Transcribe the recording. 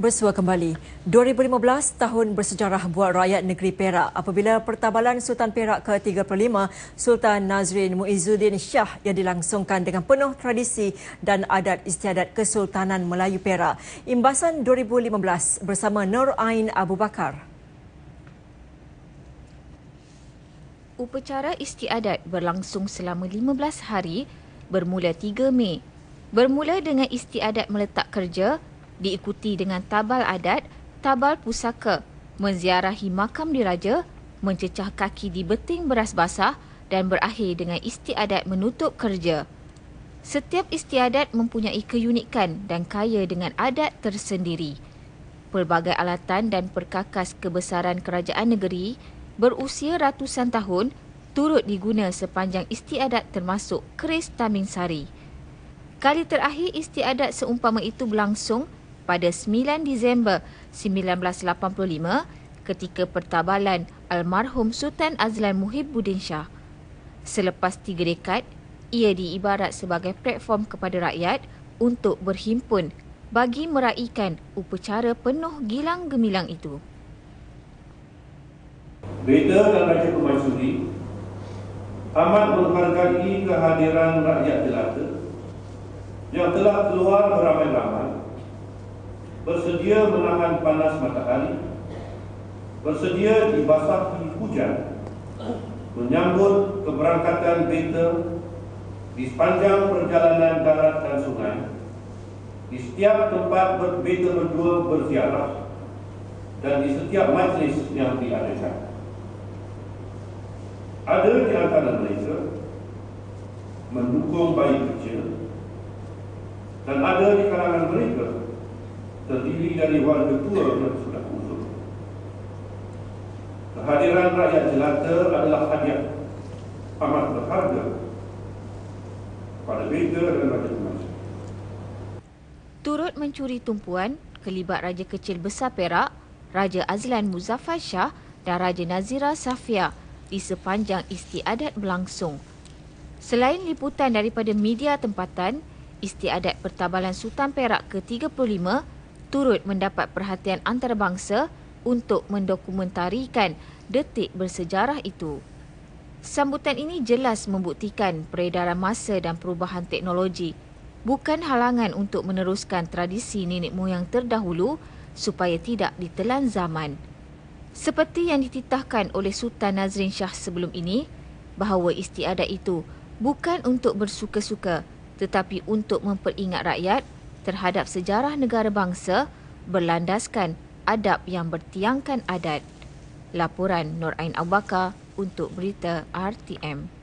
Bersua kembali. 2015 tahun bersejarah buat rakyat negeri Perak apabila pertabalan Sultan Perak ke-35 Sultan Nazrin Muizuddin Shah yang dilangsungkan dengan penuh tradisi dan adat istiadat Kesultanan Melayu Perak. Imbasan 2015 bersama Nur Ain Abu Bakar. Upacara istiadat berlangsung selama 15 hari bermula 3 Mei. Bermula dengan istiadat meletak kerja diikuti dengan tabal adat, tabal pusaka, menziarahi makam diraja, mencecah kaki di beting beras basah dan berakhir dengan istiadat menutup kerja. Setiap istiadat mempunyai keunikan dan kaya dengan adat tersendiri. Pelbagai alatan dan perkakas kebesaran kerajaan negeri berusia ratusan tahun turut diguna sepanjang istiadat termasuk keris Taming Sari. Kali terakhir istiadat seumpama itu berlangsung pada 9 Disember 1985 ketika pertabalan almarhum Sultan Azlan Muhibbuddin Shah. Selepas tiga dekad, ia diibarat sebagai platform kepada rakyat untuk berhimpun bagi meraihkan upacara penuh gilang gemilang itu. Beda dan Raja Permaisuri amat menghargai kehadiran rakyat jelata yang telah keluar beramai-ramai bersedia menahan panas matahari, bersedia dibasahi hujan, menyambut keberangkatan beta di sepanjang perjalanan darat dan sungai, di setiap tempat beta berdua berziarah dan di setiap majlis yang diadakan. Ada di antara mereka mendukung bayi kecil dan ada di kalangan mereka terdiri dari warga tua yang sudah usul. Kehadiran rakyat jelata adalah hadiah amat berharga pada beda dan raja emas. Turut mencuri tumpuan kelibat Raja Kecil Besar Perak, Raja Azlan Muzaffar Shah dan Raja Nazira Safia di sepanjang istiadat berlangsung. Selain liputan daripada media tempatan, istiadat pertabalan Sultan Perak ke-35 turut mendapat perhatian antarabangsa untuk mendokumentarikan detik bersejarah itu. Sambutan ini jelas membuktikan peredaran masa dan perubahan teknologi bukan halangan untuk meneruskan tradisi nenek moyang terdahulu supaya tidak ditelan zaman. Seperti yang dititahkan oleh Sultan Nazrin Shah sebelum ini, bahawa istiadat itu bukan untuk bersuka-suka tetapi untuk memperingat rakyat terhadap sejarah negara bangsa berlandaskan adab yang bertiangkan adat. Laporan Nur Ain Abu untuk berita RTM.